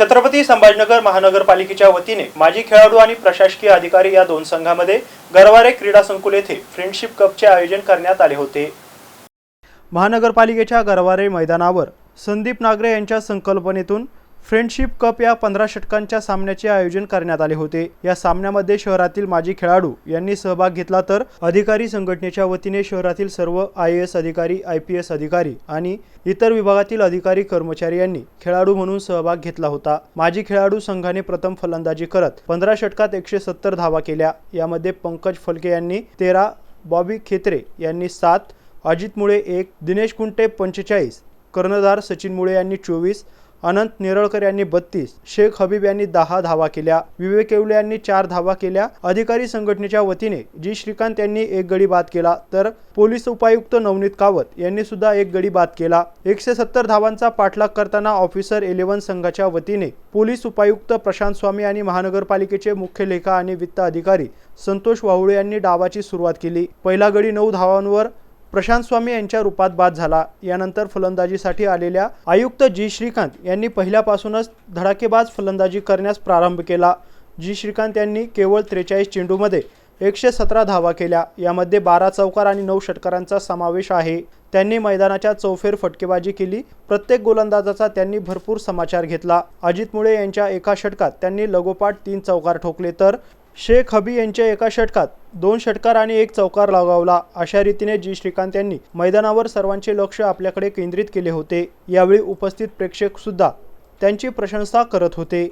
छत्रपती संभाजनगर महानगरपालिकेच्या वतीने माजी खेळाडू आणि प्रशासकीय अधिकारी या दोन संघामध्ये गरवारे क्रीडा संकुल येथे फ्रेंडशिप कपचे आयोजन करण्यात आले होते. महानगरपालिकेच्या गरवारे मैदानावर संदीप नागरे यांच्या संकल्पनेतून फ्रेंडशिप कप या पंधरा षटकांच्या सामन्याचे आयोजन करण्यात आले होते. या सामन्यामध्ये शहरातील माजी खेळाडू यांनी सहभाग घेतला तर अधिकारी संघटनेच्या वतीने शहरातील सर्व आय एस अधिकारी आय पी एस अधिकारी आणि इतर विभागातील अधिकारी कर्मचारी यांनी खेळाडू म्हणून सहभाग घेतला होता. माजी खेळाडू संघाने प्रथम फलंदाजी करत पंधरा षटकात एकशे सत्तर धावा केल्या. यामध्ये पंकज फलके यांनी तेरा बॉबी खेत्रे यांनी सात अजित मुळे एक दिनेश कुंटे पंचेचाळीस कर्णधार सचिन मुळे यांनी चोवीस अनंत नेरळकर यांनी बत्तीस शेख हबीब यांनी दहा धावा केल्या विवेक येवले यांनी चार धावा केल्या. अधिकारी संघटनेच्या वतीने जी. श्रीकांत यांनी एक गडी बाद केला तर पोलीस उपायुक्त नवनीत कावत यांनी सुद्धा एक गडी बाद केला. एकशे सत्तर धावांचा पाठलाग करताना ऑफिसर इलेव्हन संघाच्या वतीने पोलीस उपायुक्त प्रशांत स्वामी आणि महानगरपालिकेचे मुख्य लेखा आणि वित्त अधिकारी संतोष वाहुळे यांनी डावाची सुरुवात केली. पहिला गडी नऊ धावांवर प्रशांत स्वामी यांच्या रूपात बाद झाला. यानंतर फलंदाजीसाठी आलेल्या आयुक्त जी. श्रीकांत यांनी पहिल्यापासूनच धडाकेबाज फलंदाजी करण्यास प्रारंभ केला. जी. श्रीकांत यांनी केवळ त्रेचाळीस चेंडूमध्ये एकशे सतरा धावा केल्या. यामध्ये बारा चौकार आणि नऊ षटकारांचा समावेश आहे. त्यांनी मैदानाच्या चौफेर फटकेबाजी केली. प्रत्येक गोलंदाजाचा त्यांनी भरपूर समाचार घेतला. अजित मुळे यांच्या एका षटकात त्यांनी लगोपाठ तीन चौकार ठोकले तर शेख हबी यांच्या एका षटकात दोन षटकार आणि एक चौकार लगावला. अशा रीतीने जी. श्रीकांत यांनी मैदानावर सर्वांचे लक्ष आपल्याकडे केंद्रित केले होते. यावेळी उपस्थित प्रेक्षक सुद्धा त्यांची प्रशंसा करत होते.